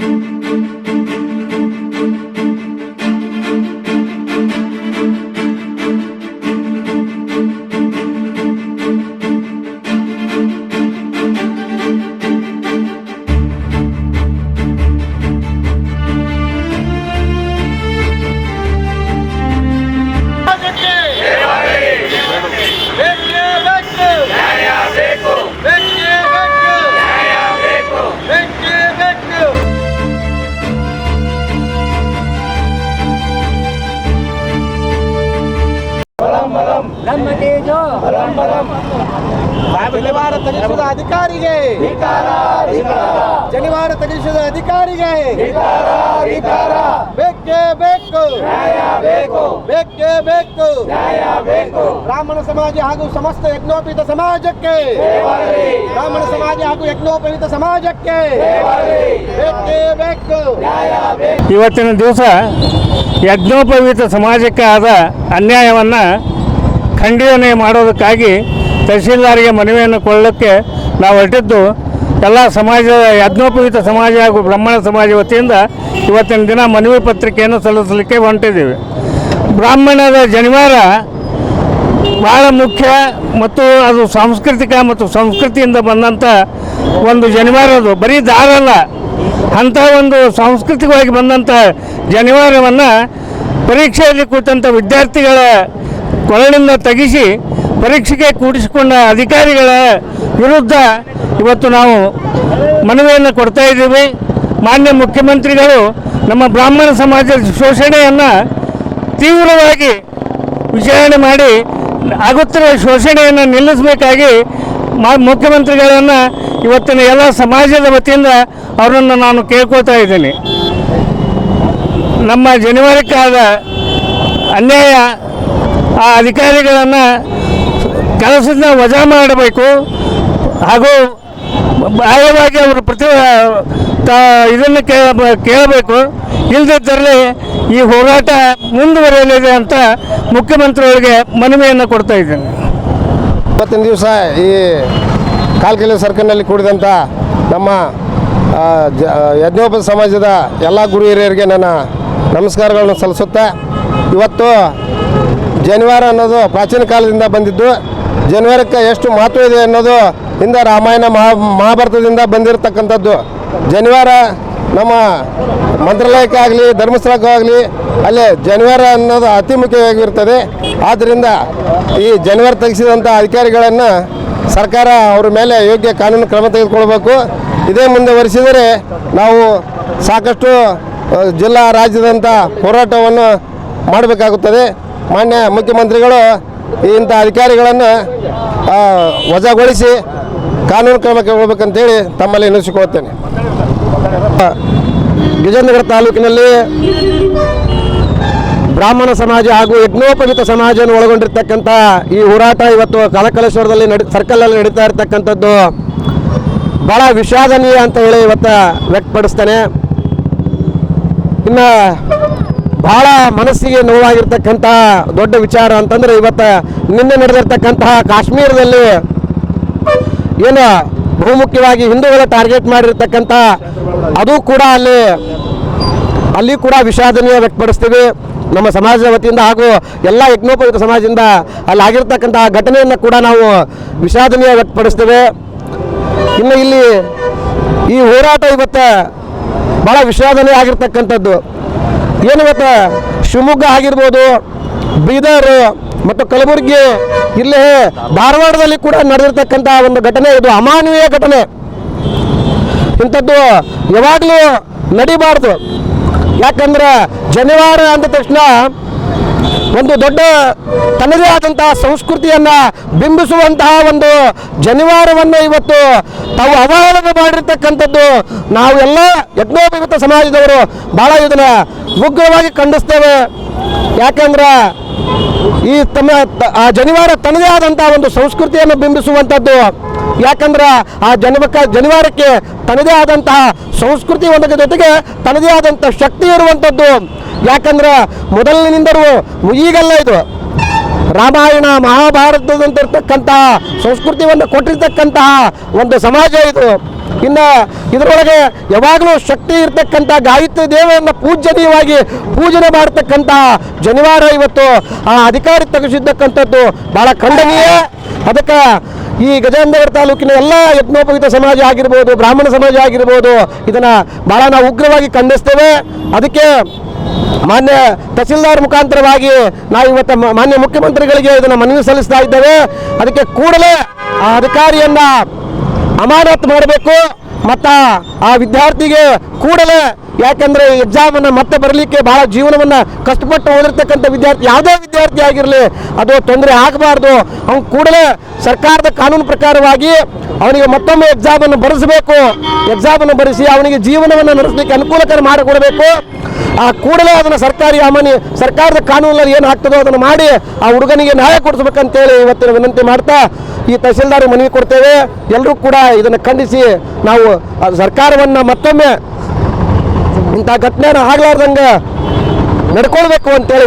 ನಮ್ಮ ತೇಜೋ ಜನಿವಾರ ತಗಿಸಿದ ಅಧಿಕಾರಿಗೆ. ಶನಿವಾರ ತಗಿಸಿದ ಅಧಿಕಾರಿಗೆ. ಬೇಕೇ ಬೇಕು. ಬೇಕೇ. ಬೇಕು ಬ್ರಾಹ್ಮಣ ಸಮಾಜ ಹಾಗೂ ಸಮಸ್ತ ಯಜ್ಞೋಪೀತ ಸಮಾಜಕ್ಕೆ. ಬ್ರಾಹ್ಮಣ ಸಮಾಜ ಹಾಗೂ ಯಜ್ಞೋಪವೀತ ಸಮಾಜಕ್ಕೆ. ಬೇಕೇ ಬೇಕು. ಇವತ್ತಿನ ದಿವಸ ಯಜ್ಞೋಪವೀತ ಸಮಾಜಕ್ಕೆ ಆದ ಅನ್ಯಾಯವನ್ನು ಖಂಡನೆ ಮಾಡೋದಕ್ಕಾಗಿ ತಹಸೀಲ್ದಾರಿಗೆ ಮನವಿಯನ್ನು ಕೊಡಲಿಕ್ಕೆ ನಾವು ಹೊರಟಿದ್ದು, ಎಲ್ಲ ಸಮಾಜದ ಯಜ್ಞೋಪವೀತ ಸಮಾಜ ಹಾಗೂ ಬ್ರಾಹ್ಮಣ ಸಮಾಜ ವತಿಯಿಂದ ಇವತ್ತಿನ ದಿನ ಮನವಿ ಪತ್ರಿಕೆಯನ್ನು ಸಲ್ಲಿಸಲಿಕ್ಕೆ ಹೊಂಟಿದ್ದೀವಿ ಬ್ರಾಹ್ಮಣದ ಜನಿವಾರ ಭಾಳ ಮುಖ್ಯ ಮತ್ತು ಅದು ಸಾಂಸ್ಕೃತಿಕ ಮತ್ತು ಸಂಸ್ಕೃತಿಯಿಂದ ಬಂದಂಥ ಒಂದು ಜನಿವಾರ ಅದು. ಬರೀ ದಾರಲ್ಲ ಅಂಥ ಒಂದು ಸಾಂಸ್ಕೃತಿಕವಾಗಿ ಬಂದಂಥ ಜನಿವಾರವನ್ನು ಪರೀಕ್ಷೆಯಲ್ಲಿ ಕೂತಂಥ ವಿದ್ಯಾರ್ಥಿಗಳ ಕೊರಳಿಂದ ತೆಗೆಸಿ ಪರೀಕ್ಷೆಗೆ ಕೂಡಿಸಿಕೊಂಡ ಅಧಿಕಾರಿಗಳ ವಿರುದ್ಧ ಇವತ್ತು ನಾವು ಮನವಿಯನ್ನು ಕೊಡ್ತಾ ಇದ್ದೀವಿ. ಮಾನ್ಯ ಮುಖ್ಯಮಂತ್ರಿಗಳು, ನಮ್ಮ ಬ್ರಾಹ್ಮಣ ಸಮಾಜದ ಶೋಷಣೆಯನ್ನು ತೀವ್ರವಾಗಿ ವಿಚಾರಣೆ ಮಾಡಿ ಆಗುತ್ತಿರುವ ಶೋಷಣೆಯನ್ನು ನಿಲ್ಲಿಸಬೇಕಾಗಿ ಮಾ, ಮುಖ್ಯಮಂತ್ರಿಗಳನ್ನು ಇವತ್ತಿನ ಎಲ್ಲ ಸಮಾಜದ ವತಿಯಿಂದ ಅವರನ್ನು ನಾನು ಕೇಳ್ಕೊತಾ ಇದ್ದೀನಿ. ನಮ್ಮ ಜನವರಿಕ್ಕಾದ ಅನ್ಯಾಯ ಆ ಅಧಿಕಾರಿಗಳನ್ನು ಕೆಲಸದಿಂದ ವಜಾ ಮಾಡಬೇಕು ಹಾಗೂ ಬಾಹ್ಯವಾಗಿ ಅವರು ಪ್ರತಿ ತ, ಇದನ್ನು ಕೇಳ ಕೇಳಬೇಕು. ಇಲ್ಲದಿದ್ದರಲ್ಲಿ ಈ ಹೋರಾಟ ಮುಂದುವರಿಯಲಿದೆ ಅಂತ ಮುಖ್ಯಮಂತ್ರಿಯವರಿಗೆ ಮನವಿಯನ್ನು ಕೊಡ್ತಾ ಇದ್ದೇನೆ. ಇವತ್ತಿನ ದಿವಸ ಈ ಕಾಲ್ಕಿಲೆ ಸರ್ಕಲ್ನಲ್ಲಿ ಕೂಡಿದಂಥ ನಮ್ಮ ಜ ಯಜ್ಞೋಪ ಸಮಾಜದ ಎಲ್ಲ ಗುರು ಹಿರಿಯರಿಗೆ ನನ್ನ ನಮಸ್ಕಾರಗಳನ್ನು ಸಲ್ಲಿಸುತ್ತಾ ಇವತ್ತು ಜನಿವಾರ ಅನ್ನೋದು ಪ್ರಾಚೀನ ಕಾಲದಿಂದ ಬಂದಿದ್ದು. ಜನಿವಾರಕ್ಕೆ ಎಷ್ಟು ಮಹತ್ವ ಇದೆ ಅನ್ನೋದು ಹಿಂದೆ ರಾಮಾಯಣ ಮಹಾ, ಮಹಾಭಾರತದಿಂದ ಬಂದಿರತಕ್ಕಂಥದ್ದು. ಜನಿವಾರ ನಮ್ಮ ಮಂತ್ರಾಲಯಕ್ಕಾಗಲಿ ಧರ್ಮಸ್ಥಳಕ್ಕಾಗಲಿ ಅಲ್ಲಿ ಜನಿವಾರ ಅನ್ನೋದು ಅತಿ ಮುಖ್ಯವಾಗಿರ್ತದೆ. ಆದ್ದರಿಂದ ಈ ಜನಿವಾರ ತೆಗೆಸಿದಂಥ ಅಧಿಕಾರಿಗಳನ್ನು ಸರ್ಕಾರ ಅವ್ರ ಮೇಲೆ ಯೋಗ್ಯ ಕಾನೂನು ಕ್ರಮ ತೆಗೆದುಕೊಳ್ಬೇಕು. ಇದೇ ಮುಂದುವರಿಸಿದರೆ ನಾವು ಸಾಕಷ್ಟು ಜಿಲ್ಲಾ ರಾಜ್ಯದಂಥ ಹೋರಾಟವನ್ನು ಮಾಡಬೇಕಾಗುತ್ತದೆ. ಮಾನ್ಯ ಮುಖ್ಯಮಂತ್ರಿಗಳು ಇಂಥ ಅಧಿಕಾರಿಗಳನ್ನು ವಜಾಗೊಳಿಸಿ ಕಾನೂನು ಕ್ರಮ ಕೈಗೊಳ್ಬೇಕಂತೇಳಿ ತಮ್ಮಲ್ಲಿ ಎನಿಸಿಕೊಳ್ತೇನೆ ವಿಜಯನಗರ ತಾಲೂಕಿನಲ್ಲಿ ಬ್ರಾಹ್ಮಣ ಸಮಾಜ ಹಾಗೂ ಯಜ್ಞೋಪವಿತ ಸಮಾಜವನ್ನು ಒಳಗೊಂಡಿರ್ತಕ್ಕಂಥ ಈ ಹೋರಾಟ ಇವತ್ತು ಕಲಕಲೇಶ್ವರದಲ್ಲಿ ನಡಿ, ಸರ್ಕಲಲ್ಲಿ ನಡೀತಾ ಇರ್ತಕ್ಕಂಥದ್ದು ಭಾಳ ವಿಷಾದನೀಯ ಅಂತ ಹೇಳಿ ಇವತ್ತು ವ್ಯಕ್ತಪಡಿಸ್ತೇನೆ. ಇನ್ನು ಭಾಳ ಮನಸ್ಸಿಗೆ ನೋವಾಗಿರ್ತಕ್ಕಂಥ ದೊಡ್ಡ ವಿಚಾರ ಅಂತಂದ್ರೆ ಇವತ್ತು ನಿನ್ನೆ ನಡೆದಿರ್ತಕ್ಕಂತಹ ಕಾಶ್ಮೀರದಲ್ಲಿ ಏನು ಬಹುಮುಖ್ಯವಾಗಿ ಹಿಂದೂಗಳ ಟಾರ್ಗೆಟ್ ಮಾಡಿರ್ತಕ್ಕಂಥ ಅದು ಕೂಡ ಅಲ್ಲಿ ಅಲ್ಲಿ ಕೂಡ ವಿಷಾದನೀಯ ವ್ಯಕ್ತಪಡಿಸ್ತೀವಿ. ನಮ್ಮ ಸಮಾಜದ ವತಿಯಿಂದ ಹಾಗೂ ಎಲ್ಲ ಯಜ್ಞೋಪಯುಕ್ತ ಸಮಾಜದಿಂದ ಅಲ್ಲಿ ಆಗಿರ್ತಕ್ಕಂತಹ ಘಟನೆಯನ್ನು ಕೂಡ ನಾವು ವಿಷಾದನೀಯ ವ್ಯಕ್ತಪಡಿಸ್ತೇವೆ. ಇನ್ನು ಇಲ್ಲಿ ಈ ಹೋರಾಟ ಇವತ್ತು ಭಾಳ ವಿಷಾದನೀಯ ಆಗಿರ್ತಕ್ಕಂಥದ್ದು. ಏನು ಇವತ್ತು? ಶಿವಮೊಗ್ಗ ಆಗಿರ್ಬೋದು, ಬೀದರ್ ಮತ್ತು ಕಲಬುರಗಿ, ಇಲ್ಲಿ ಧಾರವಾಡದಲ್ಲಿ ಕೂಡ ನಡೆದಿರ್ತಕ್ಕಂಥ ಒಂದು ಘಟನೆ. ಇದು ಅಮಾನವೀಯ ಘಟನೆ. ಇಂಥದ್ದು ಯಾವಾಗಲೂ ನಡಿಬಾರ್ದು. ಯಾಕಂದ್ರೆ ಜನಿವಾರ ಅಂದ ತಕ್ಷಣ ಒಂದು ದೊಡ್ಡ ತನ್ನದೇ ಆದಂತಹ ಸಂಸ್ಕೃತಿಯನ್ನು ಬಿಂಬಿಸುವಂತಹ ಒಂದು ಜನಿವಾರವನ್ನು ಇವತ್ತು ತಾವು ಅವಹೇಳನ ಮಾಡಿರ್ತಕ್ಕಂಥದ್ದು ನಾವು ಎಲ್ಲ ಯಜ್ಞೋಪಯುಕ್ತ ಸಮಾಜದವರು ಭಾಳ ಇದನ್ನು ಉಗ್ರವಾಗಿ ಖಂಡಿಸ್ತೇವೆ. ಯಾಕಂದ್ರೆ ಈ ತಮ್ಮ ಆ ಜನಿವಾರ ತನ್ನದೇ ಆದಂತಹ ಒಂದು ಸಂಸ್ಕೃತಿಯನ್ನು ಬಿಂಬಿಸುವಂಥದ್ದು. ಯಾಕಂದ್ರೆ ಆ ಜನಿವಕ, ಜನಿವಾರಕ್ಕೆ ತನ್ನದೇ ಆದಂತಹ ಸಂಸ್ಕೃತಿ ಒಂದಕ್ಕೆ ಜೊತೆಗೆ ತನ್ನದೇ ಆದಂಥ ಶಕ್ತಿ ಇರುವಂಥದ್ದು. ಯಾಕಂದ್ರೆ ಮೊದಲಿನಿಂದಲೂ ಈಗಲ್ಲ ಇದು. ರಾಮಾಯಣ ಮಹಾಭಾರತದಂತಿರ್ತಕ್ಕಂತಹ ಸಂಸ್ಕೃತಿಯನ್ನು ಕೊಟ್ಟಿರ್ತಕ್ಕಂತಹ ಒಂದು ಸಮಾಜ ಇದು. ಇನ್ನು ಇದರೊಳಗೆ ಯಾವಾಗಲೂ ಶಕ್ತಿ ಇರ್ತಕ್ಕಂಥ ಗಾಯತ್ರಿ ದೇವಿಯನ್ನು ಪೂಜನೀಯವಾಗಿ ಪೂಜನೆ ಮಾಡತಕ್ಕಂಥ ಜನಿವಾರ ಇವತ್ತು ಆ ಅಧಿಕಾರಿ ತೆಗೆಸಿದ್ದಕ್ಕಂಥದ್ದು ಭಾಳ ಖಂಡನೀಯ. ಅದಕ್ಕೆ ಈ ಗಜೇಂದ್ರಗಢ ತಾಲೂಕಿನ ಎಲ್ಲ ಯಜ್ಞೋಪವಿತ ಸಮಾಜ ಆಗಿರ್ಬೋದು, ಬ್ರಾಹ್ಮಣ ಸಮಾಜ ಆಗಿರ್ಬೋದು, ಇದನ್ನು ಭಾಳ ನಾವು ಉಗ್ರವಾಗಿ ಖಂಡಿಸ್ತೇವೆ. ಅದಕ್ಕೆ ಮಾನ್ಯ ತಹಸೀಲ್ದಾರ್ ಮುಖಾಂತರವಾಗಿ ನಾವು ಇವತ್ತು ಮಾನ್ಯ ಮುಖ್ಯಮಂತ್ರಿಗಳಿಗೆ ಇದನ್ನು ಮನವಿ ಸಲ್ಲಿಸ್ತಾ ಇದ್ದೇವೆ. ಅದಕ್ಕೆ ಕೂಡಲೇ ಆ ಅಧಿಕಾರಿಯನ್ನ ಅಮಾನತ್ ಮಾಡಬೇಕು. ಮತ್ತು ಆ ವಿದ್ಯಾರ್ಥಿಗೆ ಕೂಡಲೇ ಯಾಕಂದ್ರೆ ಎಕ್ಸಾಮನ್ನು ಮತ್ತೆ ಬರಲಿಕ್ಕೆ ಬಹಳ ಜೀವನವನ್ನು ಕಷ್ಟಪಟ್ಟು ಓದಿರ್ತಕ್ಕಂಥ ವಿದ್ಯಾರ್ಥಿ, ಯಾವುದೇ ವಿದ್ಯಾರ್ಥಿ ಆಗಿರಲಿ, ಅದು ತೊಂದರೆ ಆಗಬಾರ್ದು. ಅವ್ನು ಕೂಡಲೇ ಸರ್ಕಾರದ ಕಾನೂನು ಪ್ರಕಾರವಾಗಿ ಅವನಿಗೆ ಮತ್ತೊಮ್ಮೆ ಎಕ್ಸಾಮನ್ನು ಬರೆಸಬೇಕು. ಎಕ್ಸಾಮನ್ನು ಬರೆಸಿ ಅವನಿಗೆ ಜೀವನವನ್ನು ನಡೆಸಲಿಕ್ಕೆ ಅನುಕೂಲಕರ ಮಾಡಿಕೊಡಬೇಕು. ಆ ಕೂಡಲೇ ಅದನ್ನು ಸರ್ಕಾರಿ ಅಮಾನ್ಯ ಸರ್ಕಾರದ ಕಾನೂನಲ್ಲಿ ಏನು ಆಗ್ತದೋ ಅದನ್ನು ಮಾಡಿ ಆ ಹುಡುಗನಿಗೆ ನ್ಯಾಯ ಕೊಡಿಸ್ಬೇಕಂತೇಳಿ ಇವತ್ತಿನ ವಿನಂತಿ ಮಾಡ್ತಾ ಈ ತಹಸೀಲ್ದಾರ್ ಮನವಿ ಕೊಡ್ತೇವೆ. ಎಲ್ಲರೂ ಕೂಡ ಇದನ್ನು ಖಂಡಿಸಿ ನಾವು ಸರ್ಕಾರವನ್ನು ಮತ್ತೊಮ್ಮೆ ಇಂಥ ಘಟನೆ ಆಗ್ಲಾರ್ದಂಗೆ ನಡ್ಕೊಳ್ಬೇಕು ಅಂತೇಳಿ